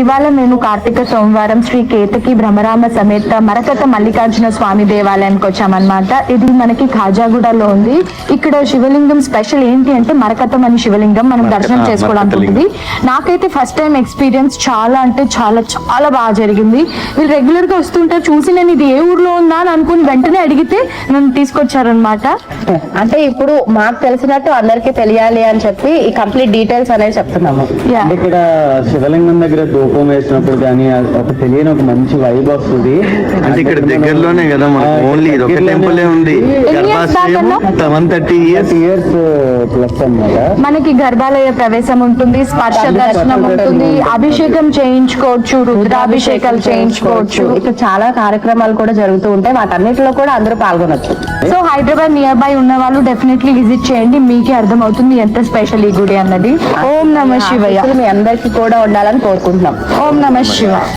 ఇవాళ మేము కార్తీక సోమవారం శ్రీ కేతకి భ్రమరామ సమేత మరకత మల్లికార్జున స్వామి దేవాలయానికి వచ్చామన్నమాట. ఇది మనకి ఖాజాగూడలో ఉంది. ఇక్కడ శివలింగం స్పెషల్ ఏంటి అంటే మరకతం అని శివలింగం. మనం దర్శనం చేసుకోవడానికి ఉంటుంది. నాకైతే ఫస్ట్ టైం ఎక్స్పీరియన్స్ చాలా అంటే చాలా చాలా బాగా జరిగింది. వీళ్ళు రెగ్యులర్గా వస్తుంటే చూసి నేను ఇది ఏ ఊర్లో ఉందా అని అనుకుని వెంటనే అడిగితే నన్ను తీసుకొచ్చారనమాట అంటే ఇప్పుడు మాకు తెలిసినట్టు అందరికీ తెలియాలి అని చెప్పి ఈ కంప్లీట్ డీటెయిల్స్ అనేది చెప్తున్నాము. ఇక్కడ శివలింగం దగ్గర ధూపం వేసినప్పుడు కానీ ఒక తెలియని ఒక మంచి వైబ్ వస్తుంది. అంటే ఇక్కడ దగ్గరలోనే కదా మనకు ఓన్లీ ఇది ఒక టెంపులే ఉంది. గర్భాశ్రయం one thirty years years plus అన్నమాట మనకి గర్భాలయ ప్రవేశం ఉంటుంది స్పర్శ దర్శనం ఉంటుంది అభిషేకం చేయించుకోవచ్చు రుద్రాభిషేకాలు చేయించుకోవచ్చు. ఇక్కడ చాలా కార్యక్రమాలు కూడా జరుగుతూ ఉంటాయి వాటన్నిటిలో కూడా అందరూ పాల్గొనొచ్చు. సో హైదరాబాద్ నియర్ బై ఉన్న వాళ్ళు డెఫినెట్లీ విజిట్ చేయండి మీకే అర్థమవుతుంది ఎంత స్పెషల్ ఈ గుడి అన్నది. ఓం నమ శివయ్య. మీ అందరికీ కూడా ఉండాలని కోరుకుంటున్నాం. ఓం నమ శివ